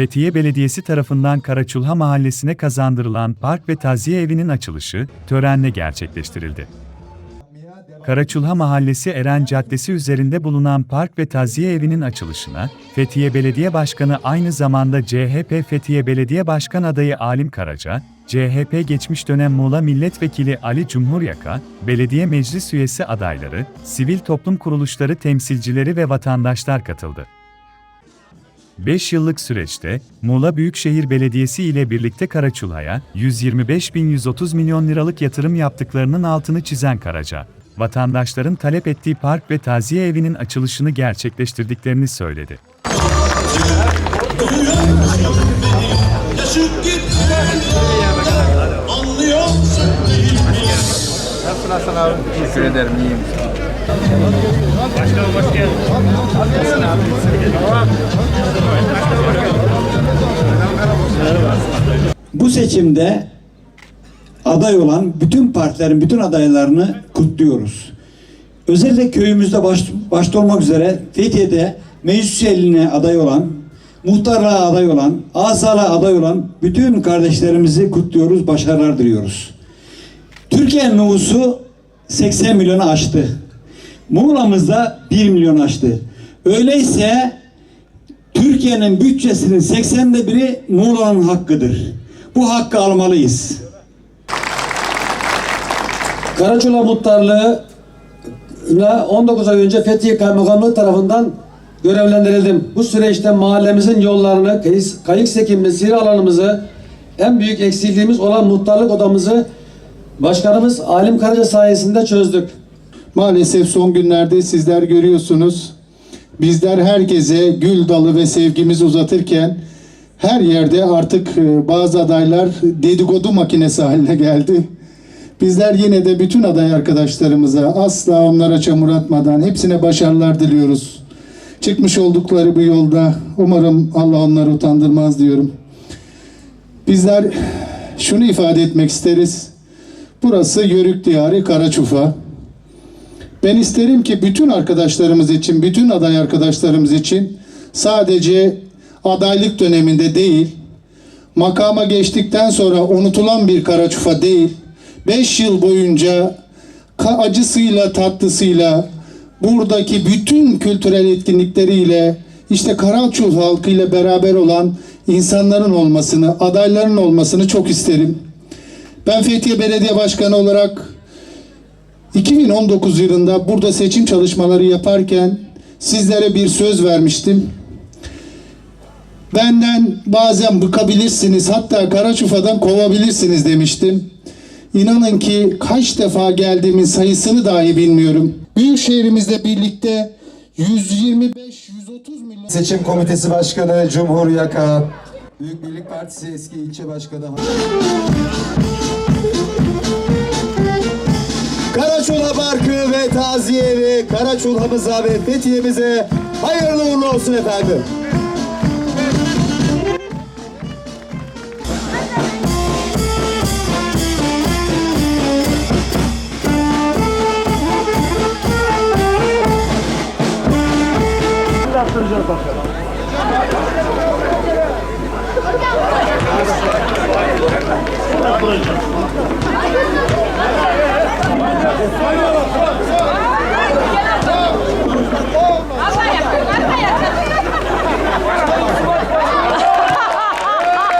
Fethiye Belediyesi tarafından Karaçulha Mahallesi'ne kazandırılan park ve taziye evinin açılışı törenle gerçekleştirildi. Karaçulha Mahallesi Eren Caddesi üzerinde bulunan park ve taziye evinin açılışına, Fethiye Belediye Başkanı aynı zamanda CHP Fethiye Belediye Başkan adayı Alim Karaca, CHP geçmiş dönem Muğla Milletvekili Ali Cumhuryaka, belediye meclis üyesi adayları, sivil toplum kuruluşları temsilcileri ve vatandaşlar katıldı. 5 yıllık süreçte Muğla Büyükşehir Belediyesi ile birlikte Karaçulha'ya 125.130 milyon liralık yatırım yaptıklarının altını çizen Karaca, vatandaşların talep ettiği park ve taziye evinin açılışını gerçekleştirdiklerini söyledi. Nasılsın Hasan abi? Teşekkür ederim, iyiyim. Bu seçimde aday olan bütün partilerin bütün adaylarını kutluyoruz. Özellikle köyümüzde baş, başta olmak üzere Fethiye'de meclis üyeliğine aday olan, muhtarlığa aday olan, azalığa aday olan bütün kardeşlerimizi kutluyoruz, başarılar diliyoruz. Türkiye nüfusu 80 milyonu aştı. Muğla'mızda 1 milyon aştı. Öyleyse Türkiye'nin bütçesinin 80'de biri Muğla'nın hakkıdır. Bu hakkı almalıyız. Karaçula Muhtarlığı ile 19 ay önce Fethiye Kaymakamlığı tarafından görevlendirildim. Bu süreçte mahallemizin yollarını, kayık, sekimli sihir alanımızı, en büyük eksikliğimiz olan muhtarlık odamızı Başkanımız Alim Karaca sayesinde çözdük. Maalesef son günlerde sizler görüyorsunuz. Bizler herkese gül dalı ve sevgimizi uzatırken her yerde artık e, bazı adaylar dedikodu makinesi haline geldi. Bizler yine de bütün aday arkadaşlarımıza asla onlara çamur atmadan hepsine başarılar diliyoruz. Çıkmış oldukları bu yolda umarım Allah onları utandırmaz diyorum. Bizler şunu ifade etmek isteriz. Burası Yörük Diyarı Karaçufa. Ben isterim ki bütün arkadaşlarımız için, bütün aday arkadaşlarımız için sadece adaylık döneminde değil, makama geçtikten sonra unutulan bir Karaçufa değil, 5 yıl boyunca acısıyla tatlısıyla buradaki bütün kültürel etkinlikleriyle işte Karaçul halkıyla beraber olan insanların olmasını, adayların olmasını çok isterim. Ben Fethiye Belediye Başkanı olarak 2019 yılında burada seçim çalışmaları yaparken sizlere bir söz vermiştim. Benden bazen bıkabilirsiniz hatta Karaçufa'dan kovabilirsiniz demiştim. İnanın ki kaç defa geldiğimin sayısını dahi bilmiyorum. Büyük şehrimizle birlikte 125-130 milyon Seçim Komitesi Başkanı Cumhur Yaka, Büyük Birlik Partisi eski ilçe başkanı Karaçola Parkı ve Taziye Evi Karaçola'mıza ve Fethiye'mize hayırlı uğurlu olsun efendim. yaptıracağız bakalım.